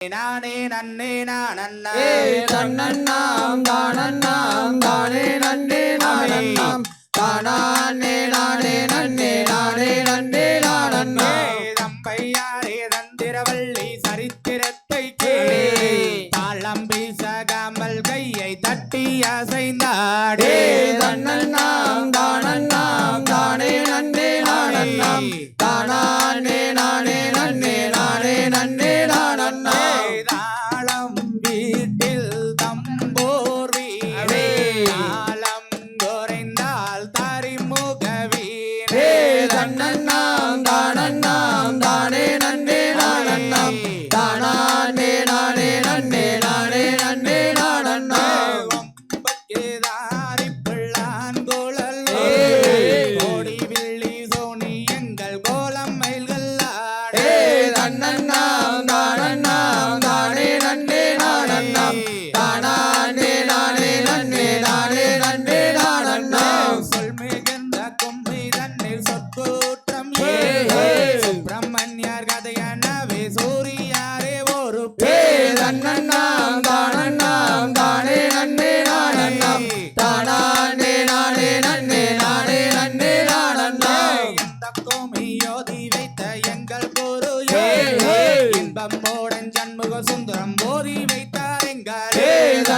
நானே நன்னே நானண்ணா ஏ தன்னண்ணாம் தானண்ணாம் தானே நன்னே நானண்ணாம் தானானே நானே நன்னே நானே நன்னே நானண்ணா தம்பையாரே தந்திரவள்ளி சரித்திரத்தை கேளே தாளம் வீசகாமல் கையை தட்டி அசைந்தாடே. தன்னண்ணாம் தானண்ணாம்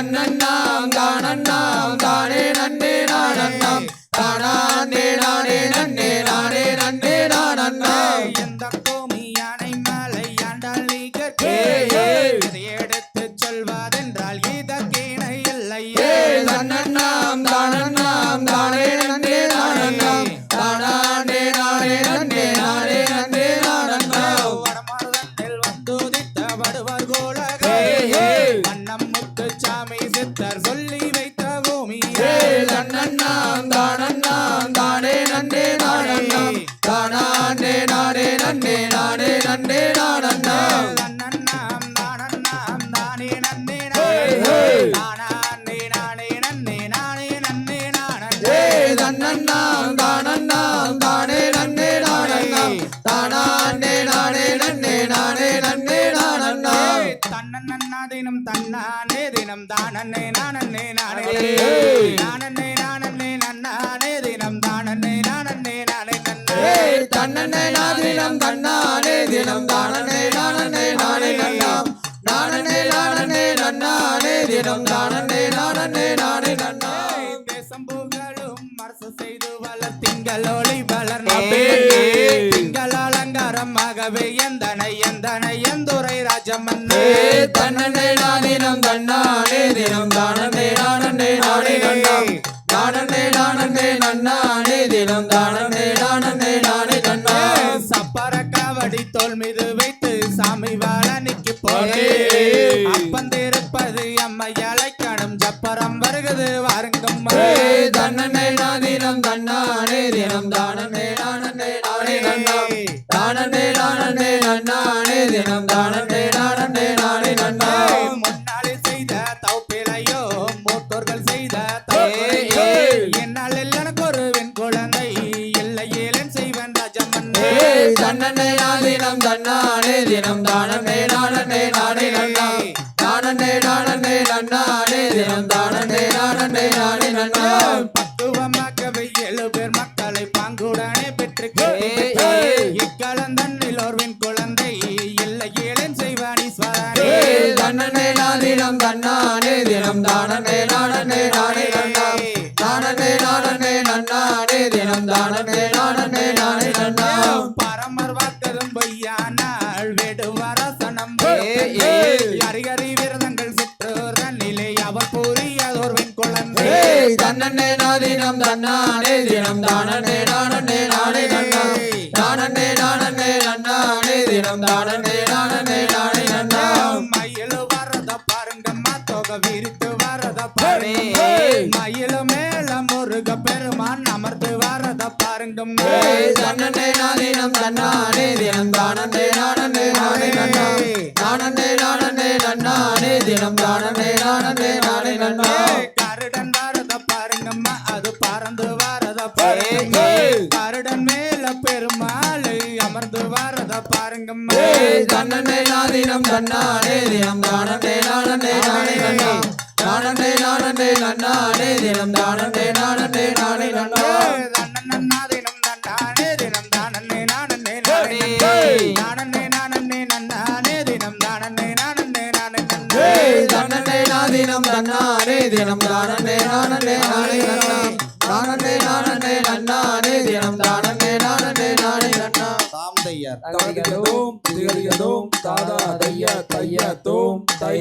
ஏ தன்னண்ணாம் தானண்ணாம் தானே நன்னே நானண்ணாம் தானானே நன்னே நானே நன்னே வைத்த நானே ஏய். நானன்னே நானன்னே நன்னானே தினம் நானன்னே நானே ஏ நன்னே தன்னண்ணே நாதினம் தன்னானே தினம் தானனே நானனே நானே நன்னாம் நானனே நானனே நன்னானே தினம் தானனே நானனே நானே நன்னாம் தேசம் புகழும் அரசு செய்து வளர் திங்கள் ஒளி அலங்காரமாகவே எந்தனை எந்தனை எந்துரை ராஜமன்னே. ஏ தன்னனே நாதினம் தன்னானே தினம் தானனே நானனே நானே நன்னாம் நானனே நானனே நன்னானே தினம் தானனே நானனே நானே நன்னாம் சப்பர காவடி தோல் மீது வைத்து சாமி வாழனிக்கு போனே. அப்பந்திருப்பது அம்மை அழைக்கணும் ஜப்பரம் வருகிறது வாருங்கும் ஏ தன்னனே நாதினம் தன்னானே தினம் தானனே ஏய் தன்னனே நாதினம் தன்னானே தினம் தானனே நானனே நானே நன்னாம் தானனே நானனே நன்னானே தினம் நானனே. நானே ஏழு பேர் மக்களை பாங்குடனே. இக்கலந்தன்னில் குழந்தை இல்லை ஏலன் செய்வான் ஈஸ்வரனே. ஏய் தன்னனே தினம் தானனே நானனே நானே தன்னனே நாதினம் தன்னானே தினம். தானனே நானனே நானே நன்னாம். தானனே நானனே நன்னானே தினம். தானனே நானனே நானே நன்னாம். மயில் வரத பாருங்கம்மா தொகை விரித்து வரத ஏய். மயில் மேல முருக பெருமான் அமர்ந்து வரத பாருங்கம் ஏய் தன்னனே நாதினம் தன்னானே தினம். பறந்து வரத பாருங்க. கருடன் மேல பெருமாள் அமர்ந்து வரத பாருங்கம்மா ஏய் தன்னனே நாதினம் தினம் தன்னானே தினம் தானே நானே நானே தானே நானே நன்னானே தினம் தானே நானே நானே நன்னா தன்னன்னா தினம் தன்னானே தினம் தானன்னே நானன்னே நானே ஏய். நானன்னே நானன்னே தினம் நானே நன்னே தன்னே நாதினம் தன்னானே தினம் தானே நானே நானே நன்னா தானே நானே நன்னானே. தினம் தானே நானே நானே நன்னா. தாம் தையார். தகதிகதோம் திகதிகதோம் தாதா தைய தைய தோம் தை.